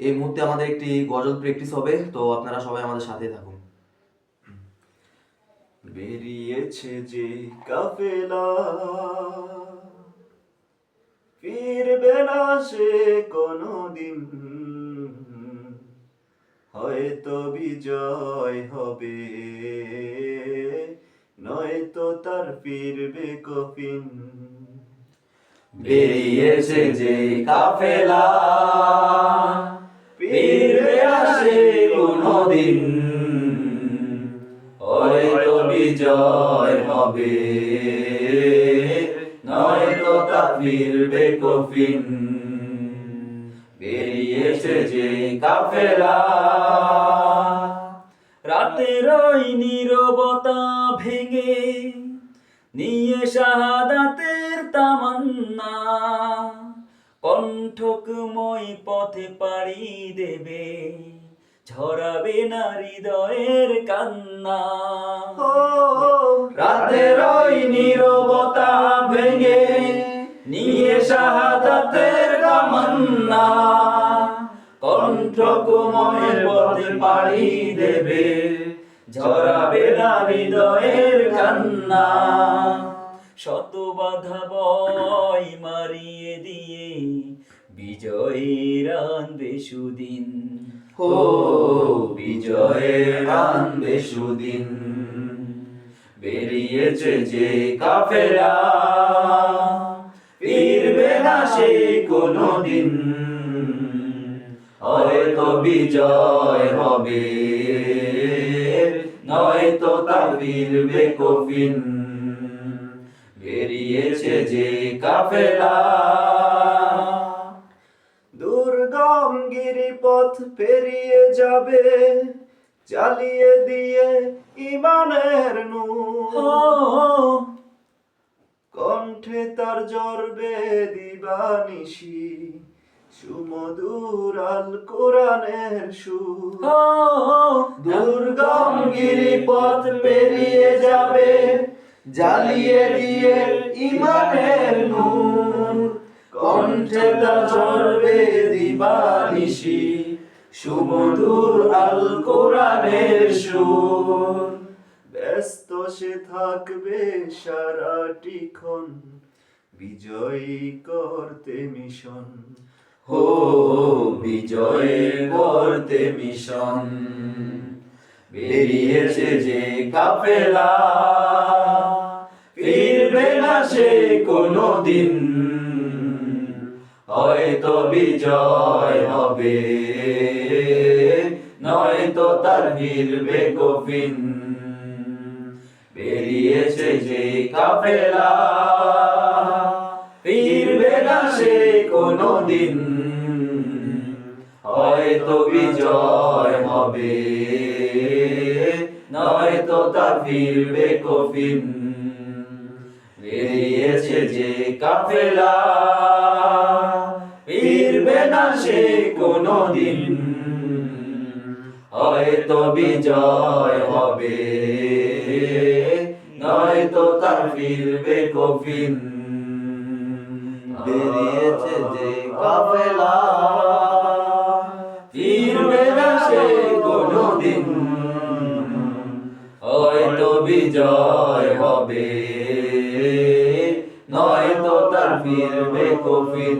এই মুহূর্তে আমাদের একটি গজল প্র্যাকটিস হবে, তো আপনারা সবাই আমাদের সাথে থাকুন। বেরিয়েছে যে কাফেলা, ফিরবে না সে কোনদিন। হয়তো বিজয় হবে, নয়তো তার ফিরবে কফিন। বেরিয়েছে যে কাফেলা কোনদিন হয়তো বিজয় হবে। নয়তো তা ফিরবে কফিন বেরিয়েছে যে কাফেলা। রাতের ওই নীরবতা ভেঙে নিয়ে শাহাদাতের তামান্না। কণ্ঠকময় পথে পাড়ি দেবে। ঝরাবে না হৃদয়ের কান্না রাতের ওই নীরবতা ভেঙে নিয়ে শাহাদাতের তামান্না কণ্ঠ কোমল পথে পাড়ি দেবে ঝরাবে না হৃদয়ের কান্না। শত বাধা বয় মারিয়ে দিয়ে বিজয়ের আনবে সুদিন। ও বিজয়ের আনবে সুদিন। বেরিয়েছে যে কাফেলা ফিরবে না সে কোনদিন। হয়তো বিজয় হবে নয়তো তা ফিরবে কফিন। বেরিয়েছে যে কাফেলা দুর্গম গিরিপথ পেরিয়ে যাবে চালিয়ে দিয়ে ইমানের নূর। কণ্ঠে তার জরবে দিবানিশি সুমধুর আল কোরআনের সুর। দুর্গম গিরিপথ পেরিয়ে যাবে জ্বালিয়ে দিয়ে ইমানের নূর কণ্ঠে তার ঝরবে দিবানিশি সুমধুর আল কোরআনের সুর। ব্যস্ত সে থাকবে সারাটিক্ষণ বিজয়ী করতে মিশন। হো বিজয় করতে মিশন। বেরিয়েছে যে কাফেলা ফিরবে না সে কোনদিন। হয়তো বিজয় হবে। নয়তো তার ফিরবে কফিন বেরিয়েছে যে কাফেলা, ফিরবে না সে কোনদিন। হয়তো বিজয় হবে। নয়তো তা ফিরবে কফিন বেরিয়েছে যে কাফেলা, ফিরবে না সে কোনদিন। হয়তো বিজয় হবে, নয়তো তার ফিরবে কফিন। বেরিয়েছে যে কাফেলা, ফিরবে না সে কোনদিন। হয়তো বিজয় হবে। তার ফিরবে কফিন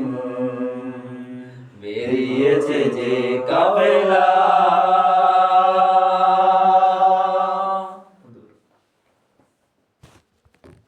বেরিয়েছে যে কাফেলা